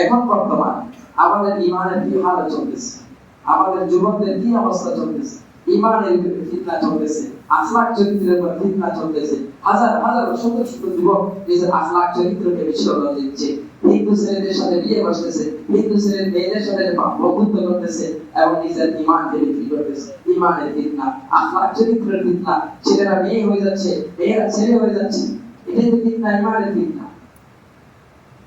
এখন বর্তমান আমাদের ইমানের কি হালত চলতেছে। আমাদের যুবকদের কি অবস্থা চলতেছে? ইমানের ফিতনা চলতেছে আখলাক চরিত্রের উপর ফিতনা চলতেছে। হাজার হাজার, শত শত যুবক আখলাক চরিত্রকে দিচ্ছে। হিন্দু সাথে বিয়ে হিন্দু মেয়েদের সাথে করতেছে এবং নিজের ইমানকে বিক্রি করতেছে। ইমানের ফিতনা আখলাক চরিত্রের ফিতনা, ছেলেরা মেয়ে হয়ে যাচ্ছে, মেয়েরা ছেলে হয়ে যাচ্ছে। এটাই তো ফিতনা, ইমানের ফিতনা।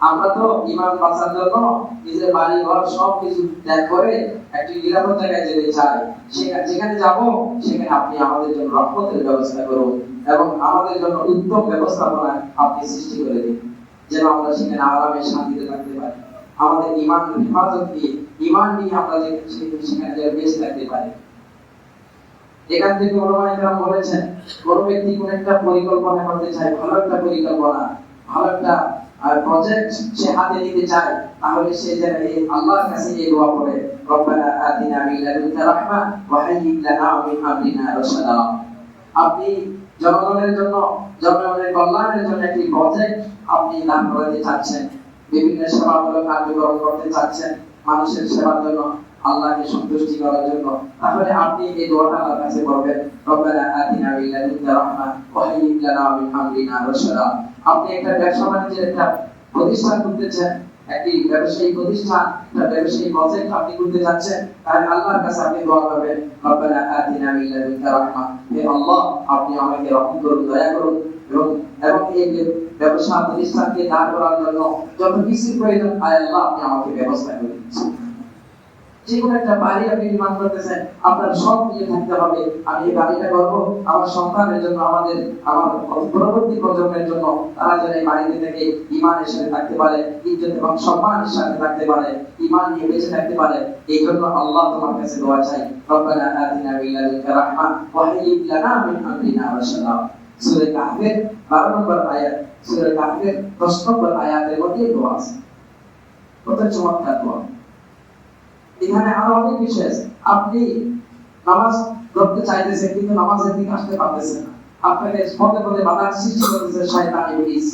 আমরা তো ইমান বাঁচার জন্য নিজের বাড়ি ঘর সব কিছু ত্যাগ করে একটি নিরাপদ জায়গায় যেতে চাই। সেখানে যেখানে যাব, সেখানে আপনি আমাদের জন্য রহমতের ব্যবস্থা করুন এবং আমাদের জন্য উত্তম ব্যবস্থাপনা আপনি সৃষ্টি করে দিন। যেন আমরা সেখানে আরামে শান্তিতে থাকতে পারি। আমাদের ইমান হেফাজত দিয়ে ইমান নিয়ে আমরা সেখানে যে বেঁচে থাকতে পারি। এখান থেকে ওলামাইকরাম বলেছেন, কোন ব্যক্তি কোন একটা পরিকল্পনা করতে চায়, ভালো একটা পরিকল্পনা, ভালো একটা প্রজেক্ট সে হাতে নিতে চায়, তাহলে সে যেন এই আল্লাহর কাছে এই দোয়া করে। রব্বানা আতিনা মিন লাদুনকা রাহমা ওয়া হাইয়্যিব লানা মিন আমরিনা রাশাদা। আপনি জনগণের জন্য, জনগণের কল্যাণের জন্য একটি প্রজেক্ট আপনি দান করতে চাচ্ছেন। বিভিন্ন সেবামূলক কার্যক্রম করতে চাচ্ছেন মানুষের সেবার জন্য। আল্লাহকে সন্তুষ্টি করার জন্য। তাহলে আপনি এই দোয়াটা আল্লাহর কাছে করবেন। রব্বানা আতিনা মিন লাদুনকা রাহমা ওয়া হাইয়্যিব লানা মিন আমরিনা রাশাদা। আপনি একটা ব্যবসা বাণিজ্যের একটা প্রতিষ্ঠান করতেছেন একটি ব্যবসায়ী প্রতিষ্ঠান, একটা ব্যবসায়ী প্রজেক্ট আপনি করতে যাচ্ছেন, তাহলে আল্লাহর কাছে আপনি দোয়া করবেন, রব্বানা আতিনা মিন লাদুনকা রাহমা। হে আল্লাহ, আপনি আমাকে রহম করুন, দয়া করুন, এবং এবং এই ব্যবসা প্রতিষ্ঠানকে দাঁড় করার জন্য যত কিছু প্রয়োজন, আয় আল্লাহ, আপনি আমাকে ব্যবস্থা করে দিচ্ছেন। যে একটা বাড়ি আপনি নির্মাণ করতেছেন, আপনার সব নিয়ে থাকতে হবে। আমি এই বাড়িটা আমার সন্তানের জন্য, আমাদের, আমার পরবর্তী প্রজন্মের জন্য তারা যেন এই বাড়িতে থেকে ইমানের সাথে থাকতে পারে, ইজ্জত এবং সম্মানের সাথে থাকতে পারে, ইমান নিয়ে বেঁচে থাকতে পারে, এই জন্য আল্লাহ তোমার কাছে দোয়া চাই। রব্বানা আতিনা লাদুনকা রাহমা ওয়া হাইয়্যিব লানা মিন আমরিনা রাশাদা। সূরা কাহফের 12 নম্বর আয়াত, সূরা কাহফের 10 নম্বর আয়াতের মধ্যে দোয়া আছে। কত চমৎকার দোয়া। এখানে আরও অনেক বিষয় আছে। আপনি নামাজ পড়তে চাইতেছেন, কিন্তু নামাজের দিকে আসতে পারতেছেন না। আপনাকে পদে পদে বাধা সৃষ্টি করতেছে শয়তান ইবলিস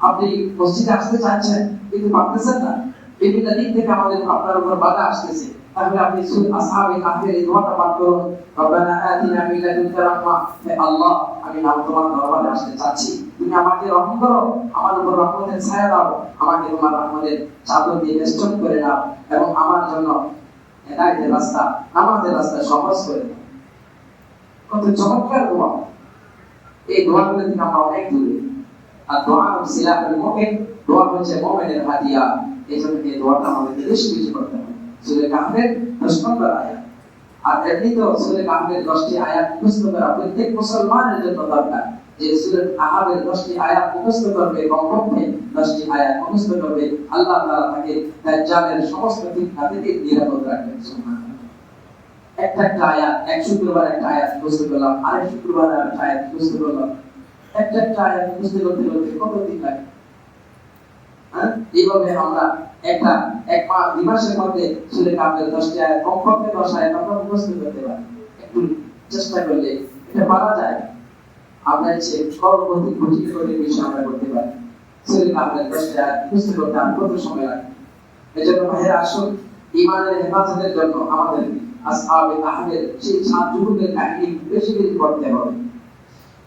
আপনি মসজিদে আসতে চাচ্ছেন কিন্তু পারতেছেন না। বিভিন্ন দিক থেকে আমাদের আপনার উপর বাধা আসতেছে। আমি নাম তোমার দরবারে আসতে চাচ্ছি। তুমি আমাকে রহম করো, আমার উপর রহমতের ছায়া দাও। আমাকে তোমার রহমতের চাদর দিয়ে বেষ্টন করে দাও এবং আমার জন্য রাস্তা, নামাজের রাস্তা সহজ করে কত চমৎকার এই দোয়াগুলো থেকে আমরা অনেক দূরে। আর দোয়া সিলাফের মুমিন, দোয়া হচ্ছে মুমিনের হাতিয়ার এই জন্য এই দোয়াটা আমাদের বেশি বেশি করতে হবে। সূরা কাহফের 10 নম্বর আয়াত। আর এমনি তো সূরা কাহফের 10টি আয়াত মুখস্থ করা প্রত্যেক মুসলমানের জন্য দরকার। যে সূরা কাহফের 10টি আয়াত মুখস্থ করবে, কমপক্ষে 10টি আয়াত মুখস্থ করবে, আল্লাহ তাআলা তাকে দাজ্জালের সমস্ত ফিতনা থেকে নিরাপদ রাখবেন। সুবহানাল্লাহ। একটা আয়াত, এক শুক্রবার একটা আয়াত মুখস্থ করলাম, আরেক শুক্রবার একটা আয়াত মুখস্থ করলাম। একটা একটা আয়াত মুখস্থ করতে করতে কত দিন লাগে? হ্যাঁ? এইভাবে আমরা একটা, এক মাস দুই মধ্যে সুরে কাপের দশটি কমপক্ষে দশ আয়াত আমরা মুখস্থ করতে পারি। একটু চেষ্টা করলে এটা পারা যায়। আমরা ইচ্ছে করবর্তী কোটি কোটি বিষয় আমরা করতে পারি। সুরে কাপের দশটি মুখস্থ করতে আর কত সময় লাগে? এজন্য ভাইয়ের আসুন, ইমানের হেফাজতের জন্য আমাদের আসহাবে কাহফের সেই সাত যুবকের কাহিনী বেশি বেশি পড়তে হবে।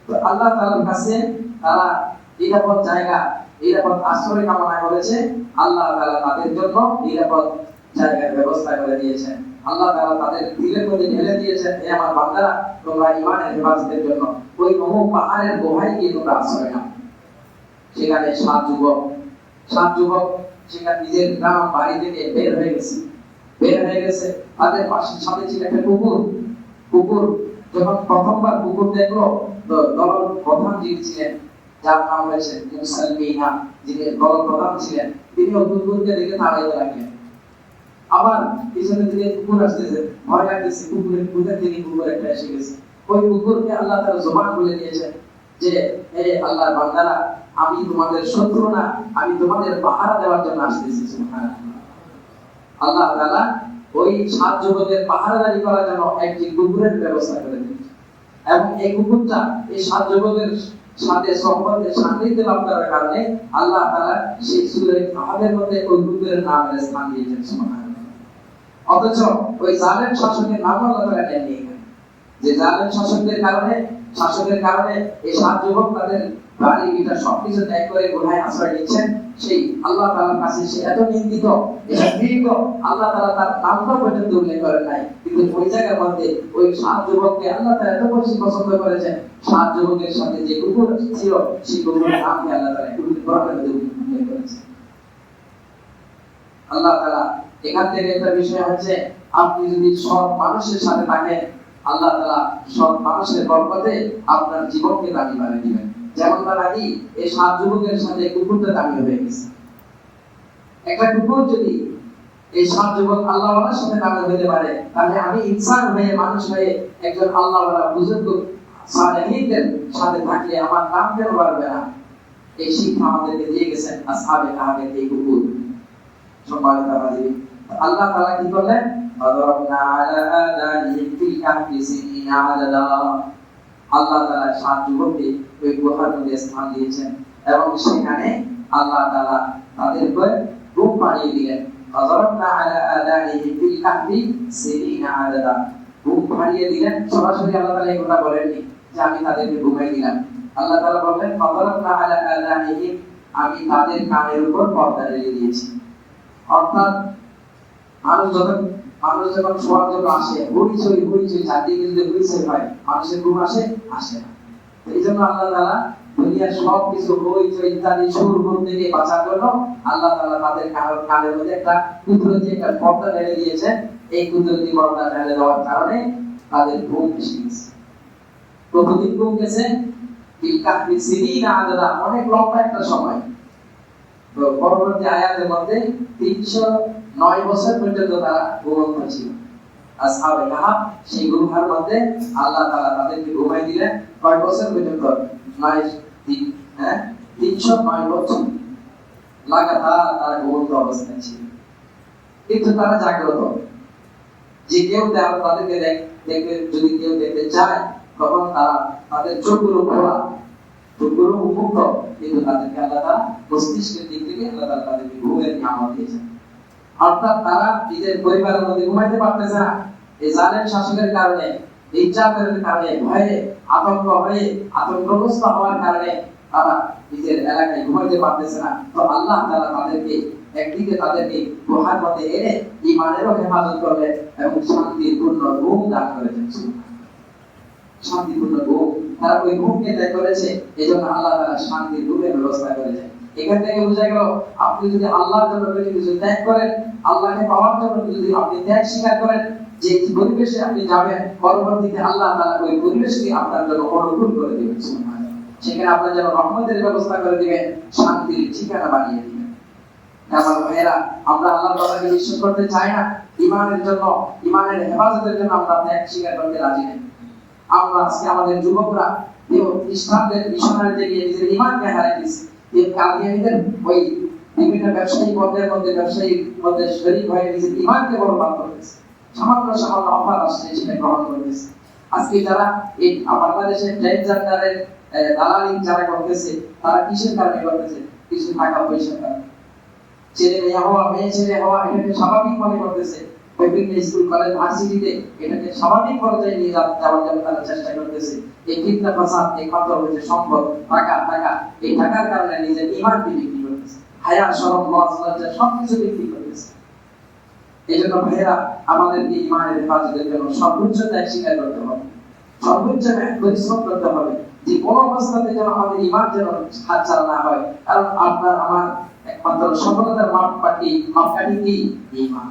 তো আল্লাহ তাআলার কাছে তারা নিরাপদ জায়গা নিরাপদ আশ্রয় কামনা করেছে আল্লাহ তাআলা তাদের জন্য নিরাপদ জায়গার ব্যবস্থা করে দিয়েছেন। আল্লাহ তাআলা তাদের দিলের মধ্যে ঢেলে দিয়েছেন হে আমার বান্দারা, তোমরা ইমানের হেফাজতের জন্য ওই অমুক পাহাড়ের গুহায় গিয়ে তোমরা আশ্রয় নাও। সেখানে সাত যুবক সাত যুবক সেখানে নিজের গ্রাম বাড়ি থেকে বের হয়ে গেছে। বের হয়ে গেছে, তাদের পাশে সাথে ছিল একটা কুকুর। কুকুর যখন প্রথমবার কুকুর দেখল তো দল প্রধান যিনি ছিলেন যার নাম যিনি ছিলেন তিনি দেখে লাগলেন। আবার পিছনে কুকুর আসতেছে, ভয় লাগতেছে কুকুরের কুকুর একটা এসে গেছে। ওই কুকুরকে আল্লাহ তার যে আল্লাহর বান্দারা, আমি তোমাদের শত্রু না, আমি তোমাদের পাহারা দেওয়ার জন্য আসতেছি আল্লাহ ওই সাত যুবকের পাহারাদারি করার জন্য একটি কুকুরের ব্যবস্থা করে দিয়েছেন এবং এই কুকুরটা, এই সাত যুবকের সাথে সম্পর্কে সান্নিধ্য লাভ করার কারণে আল্লাহ তাআলা সেই সূরা আহাদের মধ্যে ওই কুকুরের নামের স্থান দিয়েছেন, সুবহানাল্লাহ। অথচ ওই জালেম শাসকের নাম আল্লাহ তাআলা নেননি যে জালেম শাসকদের কারণে, শাসকের কারণে এই সাত যুবক তাদের বাড়ি সবকিছু ত্যাগ করে আশ্রয় নিচ্ছেন, সেই আল্লাহ তাআলার কাছে সে এত নিন্দিত দীর্ঘ, আল্লাহ তাআলা তার পর্যন্ত উল্লেখ করেন নাই। কিন্তু ওই জায়গার মধ্যে ওই সাত যুবককে আল্লাহ তাআলা এত বেশি পছন্দ করেছেন, সাত যুবকের সাথে যে কুকুর ছিল, সেই কুকুরের নামকে আল্লাহ উল্লেখ করেছেন। আল্লাহ তাআলা এখান থেকে একটা বিষয় হচ্ছে, আপনি যদি সৎ মানুষের সাথে থাকেন, আল্লাহ তাআলা সৎ মানুষের বরকতে আপনার জীবনকে দামি বানিয়ে দিবেন। যেমন তারা কি এই সাত যুবকের সাথে কুকুরটা দাঁড়িয়ে হয়ে গেছে। একটা কুকুর যদি এই সাত যুবক আল্লাহওয়ালার সাথে দাঁড়িয়ে হইতে পারে, তাহলে আমি ইনসান হয়ে, মানুষ হয়ে একজন আল্লাহওয়ালা বুজুর্গ সালেহিনদের সাথে থাকলে আমার নাম কেন পারবে না? এই শিক্ষা আমাদেরকে দিয়ে গেছেন আসহাবে কাহাবের এই কুকুর। সম্মানিত হাজির, আল্লাহ তাআলা কি করলেন? আদরাবনা আলা আদানি ফিল আহদিসিনা আদালা আল্লাহ তাআলা সাত যুবককে ওই গুহার মধ্যে স্থান দিয়েছেন এবং সেখানে আল্লাহ তাআলা তাদের উপর ঘুম পাড়িয়ে দিলেন فضربنا على آذانهم في الكهف سنين عددا ঘুম পাড়িয়ে দিলেন সরাসরি আল্লাহ তাআলা এই কথা বলেননি যে আমি তাদেরকে ঘুমাই দিলাম আল্লাহ তাআলা বললেন فضربنا على آذانهم আমি তাদের কানের উপর পর্দা রেখে দিয়েছি অর্থাৎ মানুষ যখন মানুষ যখন শোয়ার জন্য আসে হইচই হইচই চারদিকে যদি হইচই হয় মানুষের ঘুম আসে আসে না। এই জন্য আল্লাহ তাআলা দুনিয়ার সব কিছু হইচই ইত্যাদি সুর ঘুম থেকে বাঁচার জন্য আল্লাহ তাআলা তাদের কানের মধ্যে একটা কুদরতি একটা পর্দা ঢেলে দিয়েছেন এই কুদরতি পর্দা ঢেলে দেওয়ার কারণে তাদের ঘুম এসে গেছে। প্রতিদিন ঘুম গেছে। অনেক লম্বা একটা সময়। পরবর্তী আয়াতের মধ্যে তিনশো নয় বছর পর্যন্ত তারা ঘুমন্ত ছিল আসহাবে কাহাব সেই মধ্যে আল্লাহ তাআলা তাদেরকে ঘুমাই দিলেন। কয় বছর পর্যন্ত? হ্যাঁ? তিনশো নয় বছর। লাগাতার তারা অবস্থায় ছিল। কিন্তু তারা জাগ্রত। যে কেউ তাদেরকে দেখ- দেখতে যদি কেউ দেখতে চায়, তখন তারা তাদের চোখগুলো খোলা চোখগুলো কিন্তু তাদেরকে তাআলা মস্তিষ্কের দিক থেকে তাদেরকে ঘুমের নিয়ামত দিয়েছেন। অর্থাৎ তারা নিজের পরিবারের মধ্যে ঘুমাইতে পারতেছে না। এই জালেম শাসকের কারণে, নির্যাতনের কারণে ভয়ে, আতঙ্ক হয়ে, আতঙ্কগ্রস্ত হওয়ার কারণে তারা নিজের এলাকায় ঘুমাইতে পারতেছে না। তো আল্লাহ তাআলা তাদেরকে একদিকে তাদেরকে গুহার মধ্যে এনে ইমানেরও হেফাজত করলেন এবং শান্তিপূর্ণ ঘুম দান করেছেন শান্তিপূর্ণ ঘুম। তারা ওই ঘুমকে ত্যাগ করেছে এই জন্য আল্লাহ তারা শান্তির ঘুমের ব্যবস্থা করেছে এখান থেকে বোঝা গেল, আপনি যদি আল্লাহর জন্য কিছু ত্যাগ করেন, আল্লাহকে পাওয়ার জন্য যদি আপনি ত্যাগ স্বীকার করেন, যে পরিবেশে আপনি যাবেন, পরবর্তীতে আল্লাহ তাআলা ওই পরিবেশকে আপনার জন্য অনুকূল করে দিবেন সেখানে আপনার জন্য রহমতের ব্যবস্থা করে দিবেন, শান্তির ঠিকানা বানিয়ে দিবেন। আমার ভাইয়েরা, আমরা আল্লাহ তাআলাকে বিশ্বাস করতে চাই না ইমানের জন্য ইমানের হেফাজতের জন্য আমরা ত্যাগ স্বীকার করতে রাজি নেই। আমরা আজকে আমাদের যুবকরা খ্রিস্টানদের মিশনারিতে গিয়ে নিজের ইমানকে হারিয়ে দিচ্ছে যে কাদিয়ানিদের ওই বিভিন্ন ব্যবসায়ী পর্যায়ের মধ্যে ব্যবসায়ীর মধ্যে শরীক হয়ে নিজের ইমানকে বরবাদ করতেছে সামান্য সামান্য অফার আসছে সেটা গ্রহণ করতেছে আজকে যারা এই বাংলাদেশের ট্রান্সজেন্ডারের দালালি যারা করতেছে, তারা কিসের কারণে করতেছে? কিছু টাকা পয়সা কারণে? ছেলে মেয়ে হওয়া, মেয়ে ছেলে হওয়া, এটাকে স্বাভাবিক মনে করতেছে। বিভিন্ন স্কুল কলেজ ভার্সিটিতে এটাকে স্বাভাবিক পর্যায়ে নিয়ে যাওয়ার জন্য তারা চেষ্টা করতেছে। এই ফিতনা ফাসাদ এই কত হচ্ছে সম্পদ, টাকা টাকা, এই টাকার কারণে নিজের ইমানকে বিক্রি করতেছে। হায়া শরম লজ লজ্জা, সবকিছু বিক্রি করতেছে। এই জন্য ভাইয়েরা আমাদেরকে ইমানের হেফাজতের জন্য সর্বোচ্চ ত্যাগ স্বীকার করতে হবে। সর্বোচ্চ পরিশ্রম করতে হবে। যে কোন অবস্থাতে যেন আমাদের ইমান যেন হাত ছাড়া না হয়। কারণ আপনার, আমার একমাত্র সফলতার মাপকাঠি মাপকাঠি কি? ইমান।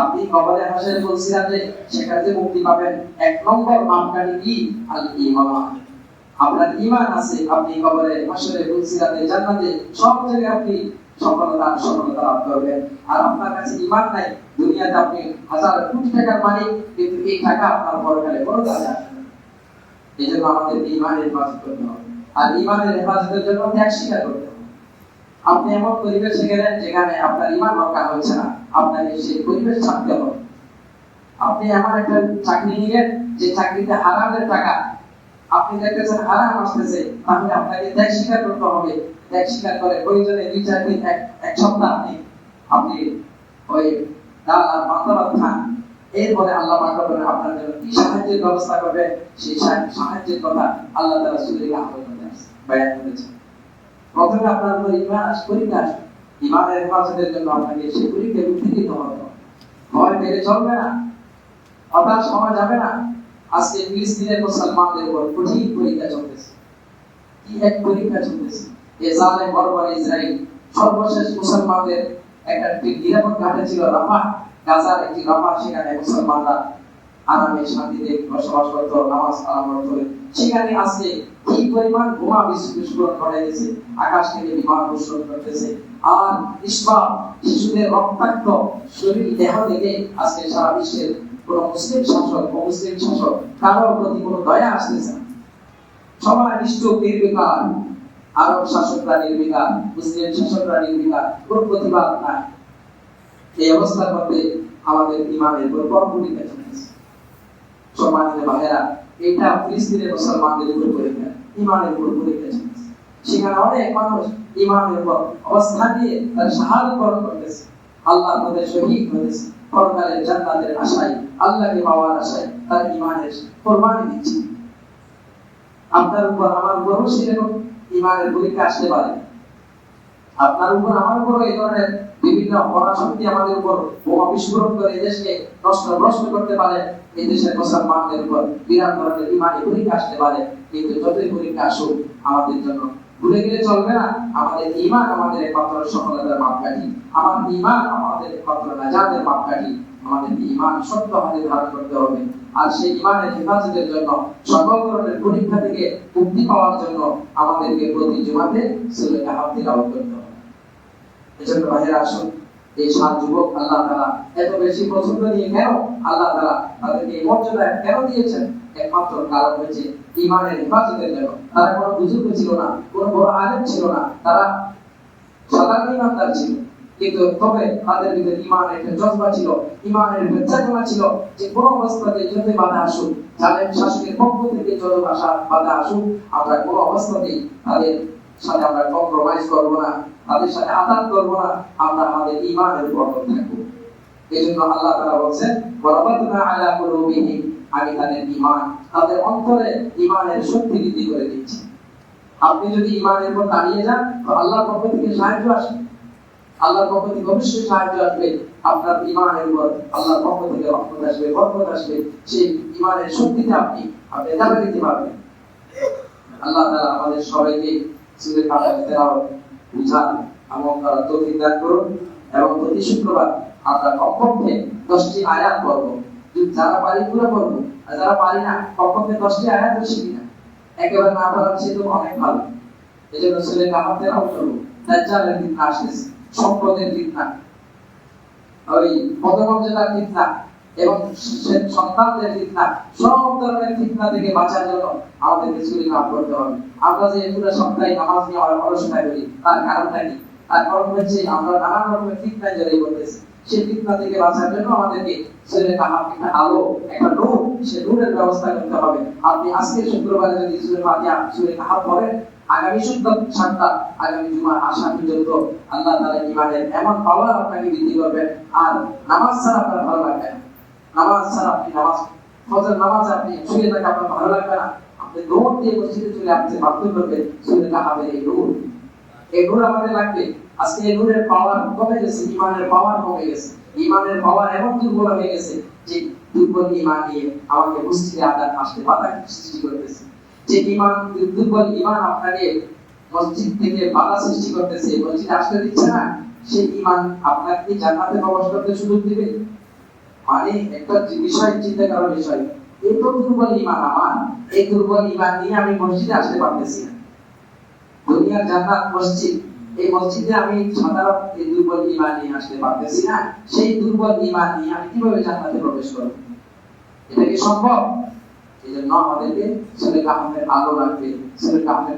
আপনি কবরে হাসের বলছিলাতে সেখানে যে মুক্তি পাবেন এক নম্বর মাপকাঠি কি? আল ইমান আপনার ইমান আছে, আপনি কবরে হাসরে বলছিলাতে জান্নাতে সব জায়গায় আপনি সফলতা সফলতা লাভ করবেন। আর আপনার কাছে ইমান নাই, দুনিয়াতে আপনি হাজার কোটি টাকার মালিক, কিন্তু এই টাকা আপনার পরকালে কোনো কাজে আসবে এই জন্য আমাদের ইমানের হেফাজত করতে হবে। আর ইমানের হেফাজতের জন্য ত্যাগ স্বীকার করতে আপনি এমন পরিবেশে গেলেন যেখানে আপনার ইমান রক্ষা হচ্ছে না। আপনাকে সেই পরিবেশ ছাড়তে হবে। আপনি এমন একটা চাকরি নিলেন যে চাকরিতে হারামের টাকা। আপনি দেখতেছেন হারাম আসতেছে। তাহলে আপনাকে ত্যাগ স্বীকার করতে হবে। ত্যাগ স্বীকার করে প্রয়োজনে দুই, চার দিন, এক সপ্তাহ আপনি আপনি ওই ডাল আর পান্তা খান। এরপরে আল্লাহ পাক রব্বুল আপনার জন্য কি সাহায্যের ব্যবস্থা করবে সেই সাহায্যের কথা আল্লাহ তাআলা সূরা আহমেদ মধ্যে বয়ান করেছেন প্রথমে আপনার উপর ইমান আস পরীক্ষা আসবে ইমানের হেফাজতের জন্য আপনাকে পরীক্ষা উত্তীর্ণ হতে হবে। ভয় পেলে চলবে না, হতাশ হওয়া যাবে না। আজকে ফিলিস্তিনের মুসলমানদের উপর কঠিন পরীক্ষা চলতেছে। কি এক পরীক্ষা চলতেছে? এ জালেম বর্বর ইসরায়েল সর্বশেষ মুসলমানদের একটা নিরাপদ ঘাটে ছিল রাফা গাজার একটি রাফা সেখানে মুসলমানরা আরামে শান্তিতে বসবাস করত, নামাজ কালাম করত। সেখানে আজকে পরিমাণ বিস্ফোরণ আকাশ থেকে বিমান বর্ষণ করতেছে। আর শিশুদের রক্তাক্ত শরীর, দেহ থেকে আজকে সারা বিশ্বের কোন মুসলিম শাসক শাসক প্রতি দয়া আসতেছে নির্বিকার। আরব শাসকরা নির্বিকার, মুসলিম শাসকরা নির্বিকার, কোন প্রতিবাদ নাই। এই অবস্থার মধ্যে আমাদের ইমানের উপর চলেছে সম্মানিত ভাইয়েরা এটা ফিলিস্তিনের মুসলমানদের উপর পরীক্ষা, ইমানের উপর পরীক্ষা চলেছে সেখানে অনেক মানুষ ইমানের উপর অবস্থান নিয়ে তার শাহাদত বরণ করতেছে। আল্লাহর পথে শহীদ হয়েছে। পরকালের জান্নাতের আশায়, আল্লাহকে পাওয়ার আশায় তার ইমানের কোরবানি দিচ্ছে। আপনার উপর আমার উপরও সেরকম ইমানের পরীক্ষা আসতে পারে। আপনার উপর আমার উপর এই ধরনের বিভিন্ন আমাদের উপর করে করতে পারে, এই দেশের মুসলমানদের উপর বিরাট ধরনের ইমানি পরীক্ষা আসতে পারে। কিন্তু যতই পরীক্ষা আসুক, আমাদের জন্য ভুলে গেলে চলবে না। আমাদের ইমান আমাদের একমাত্র সফলতার মাপকাঠি। আমার ইমান আমাদের একমাত্র নাজাতের মাপকাঠি। আমাদের ইমান সত্য ধারণ করতে হবে। আর সেই ইমানের হেফাজতের জন্য, সকল ধরনের পরীক্ষা থেকে মুক্তি পাওয়ার জন্য আমাদেরকে প্রতি জুমাতে তিলাওয়াত করতে হবে। এজন্য আসুন, এই সাত যুবক আল্লাহ তাআলা এত বেশি পছন্দ নিয়ে কেন আল্লাহ তাআলা তাদেরকে এই মর্যাদা কেন দিয়েছেন? একমাত্র কারণ হচ্ছে ইমানের হেফাজতের জন্য। তারা কোনো বুজুর্গ ছিল না, কোনো বড় আলেম ছিল না, তারা সাধারণ ইমানদার ছিল। কিন্তু তবে তাদের ভিতরে ইমানের একটা জজবা ছিল ইমানের ছিল যে কোনো অবস্থাতে যত বাধা আসুক, জালেম শাসকের পক্ষ থেকে যত বাধা আসুক, আমরা কোনো অবস্থাতেই তাদের সাথে আমরা কম্প্রোমাইজ করব না, তাদের সাথে করব না, আমরা আমাদের ইমানের এই জন্য আল্লাহ কুলুবিহিম আমি তাদের ইমান তাদের অন্তরে ইমানের শক্তি বৃদ্ধি করে দিচ্ছি। আপনি যদি ইমানের দাঁড়িয়ে যান, তো পক্ষ থেকে সাহায্য আসবে। আল্লাহর পক্ষ থেকে অবশ্যই সাহায্য আসবে। আপনার ইমানের উপর আল্লাহর পক্ষ থেকে রহমত আসবে, বরকত আসবে। সেই ইমানের শক্তিতে আপনি আপনি দিতে পারবেন। আল্লাহ তাআলা আমাদের সবাইকে কালাম তেলাওয়াত বুঝান এবং তৌফিক দান করুন এবং প্রতি শুক্রবার আমরা কমপক্ষে দশটি আয়াত পড়ব। যারা পারি পুরো পড়ব, আর যারা পারি না, কমপক্ষে দশটি আয়াত শিখি না একেবারে না পারার চেয়ে তো অনেক ভালো। এই জন্য ছেলে কামার তেলাওয়াত করব দাজ্জালের দিন আসতেছে সম্পদের ফিতনা। ওই পদমর্যাদার ফিতনা এবং সন্তানদের ফিতনা, সব ধরনের ফিতনা থেকে বাঁচার জন্য আমাদেরকে চুরি কাম করতে হবে। আমরা যে পুরো সপ্তাহে নামাজ নিয়ে আমরা অলসতায় করি, তার কারণটা কি? তার কারণ হচ্ছে আমরা নানান রকমের জড়িয়ে পড়তেছি। ফিতনা থেকে বাঁচার জন্য আমাদেরকে একটা আলো, একটা নূর, সে নূরের ব্যবস্থা করতে হবে। আপনি আজকে শুক্রবারে যদি সুরে ফাতিহা, সুরে আগামী সপ্তাহ সাতটা, আগামী জুমার পর্যন্ত আল্লাহ তাআলা ইমানের এমন পাওয়ার আপনাকে বৃদ্ধি করবেন। আর নামাজ ছাড়া আপনার ভালো লাগবে নামাজ ছাড়া আপনি নামাজ ফজর নামাজ আপনি শুয়ে থাকে আপনার ভালো লাগবে না। আপনি দিয়ে মসজিদে চলে বাধ্য করবে কাহাবের এই এই আমাদের লাগবে। আজকে এই পাওয়ার কমে গেছে, ইমানের পাওয়ার কমে গেছে। ইমানের পাওয়ার এমন দুর্বল হয়ে গেছে যে দুর্বল ইমান নিয়ে আমাকে মসজিদে আসতে বাধা সৃষ্টি করতেছে। যে ইমান, দুর্বল ইমান আপনাকে মসজিদ থেকে বাধা সৃষ্টি করতেছে। মসজিদে আসতে দিচ্ছে না, সেই ইমান আপনাকে জান্নাতে প্রবেশ করতে সুযোগ দিবে। মানে একটা বিষয় চিন্তা করার বিষয় দুর্বল ইমান আমার, এই দুর্বল ইমান নিয়ে আমি মসজিদে আসতে পারতেছি না। দুনিয়ার জান্নাত মসজিদ, এই মসজিদে আমি সাধারণ এই দুর্বল ইমান নিয়ে আসতে পারতেছি না, সেই দুর্বল ইমান নিয়ে আমি কীভাবে জান্নাতে প্রবেশ করব? এটা কি সম্ভব? এই জন্য আমাদেরকে আলো লাগবে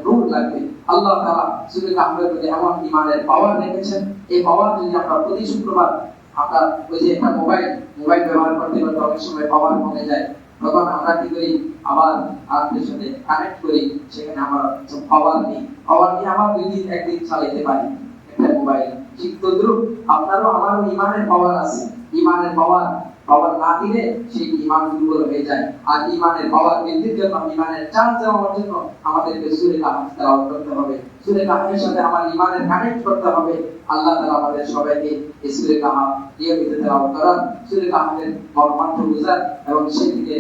নূর লাগবে। আল্লাহ তাআলা সুরে কাহমের মধ্যে এমন ইমানের পাওয়ার রেখেছেন। এই পাওয়ার যদি আমরা প্রতি শুক্রবার আমরা ওই যে একটা মোবাইল মোবাইল ব্যবহার করতে করতে অনেক সময় পাওয়ার কমে যায়। তখন আমরা কি করি? আবার আত্মীয় সাথে কানেক্ট করি, সেখানে আমার পাওয়ার নেই পাওয়ার নিয়ে আমার দুই দিন, একদিন চালাইতে পারি একটা মোবাইল ঠিক তদ্রুপ আপনারও, আমারও ইমানের পাওয়ার আছে। ইমানের পাওয়ার পাওয়ার না দিলে সেই ইমান দুর্বল হয়ে যায়। আর ইমানের পাওয়ার বৃদ্ধির জন্য ইমানের চার্জ দেওয়ার জন্য আমাদেরকে সুরে কাহাম তেলাওয়াত করতে হবে। সুরে কাহামের সাথে আমার ইমানের কানেক্ট করতে হবে। আল্লাহ তাআলা আমাদের সবাইকে এই সুরে কাহাম নিয়মিত তেলাওয়াত করার সুরে কাহামের মর্মার্থ বুঝার এবং সেদিকে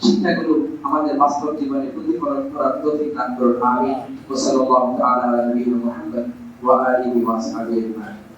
শিক্ষাগুলো আমাদের বাস্তব জীবনে প্রতিফলন করার তৌফিক দান করুন। আমিন। ওয়া সাল্লাল্লাহু মুহাম্মদ ওয়া আলিহি ওয়া